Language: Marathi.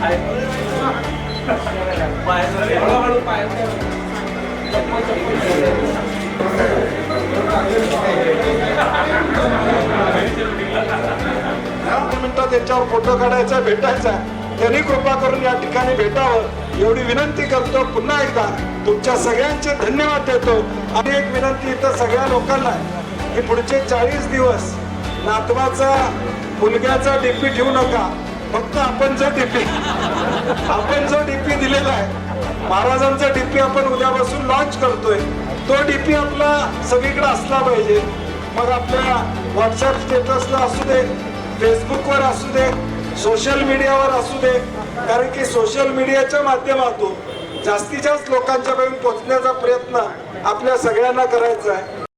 दहा त्यांच्यावर फोटो काढायचा भेटायचा. त्यांनी कृपा करून या ठिकाणी भेटावं. एवढी विनंती करतो. पुन्हा एकदा तुमच्या सगळ्यांचे धन्यवाद देतो. आणि एक विनंती इथं सगळ्या लोकांना आहे की पुढचे चाळीस दिवस नातवाचा मुलग्याचा डीपी ठेवू नका. फक्त आपण जो डीपी आपण जो डीपी दिलेला आहे महाराजांचा डीपी आपण उद्यापासून लॉन्च करतोय. तो डीपी आपला सगळीकडे असला पाहिजे. मग आपल्या व्हॉट्सअप स्टेटसला असू दे फेसबुकवर असू दे सोशल मीडियावर असू दे. कारण की सोशल मीडियाच्या माध्यमातून जास्तीत जास्त लोकांच्या पर्यंत पोहोचण्याचा प्रयत्न आपल्या सगळ्यांना करायचा आहे.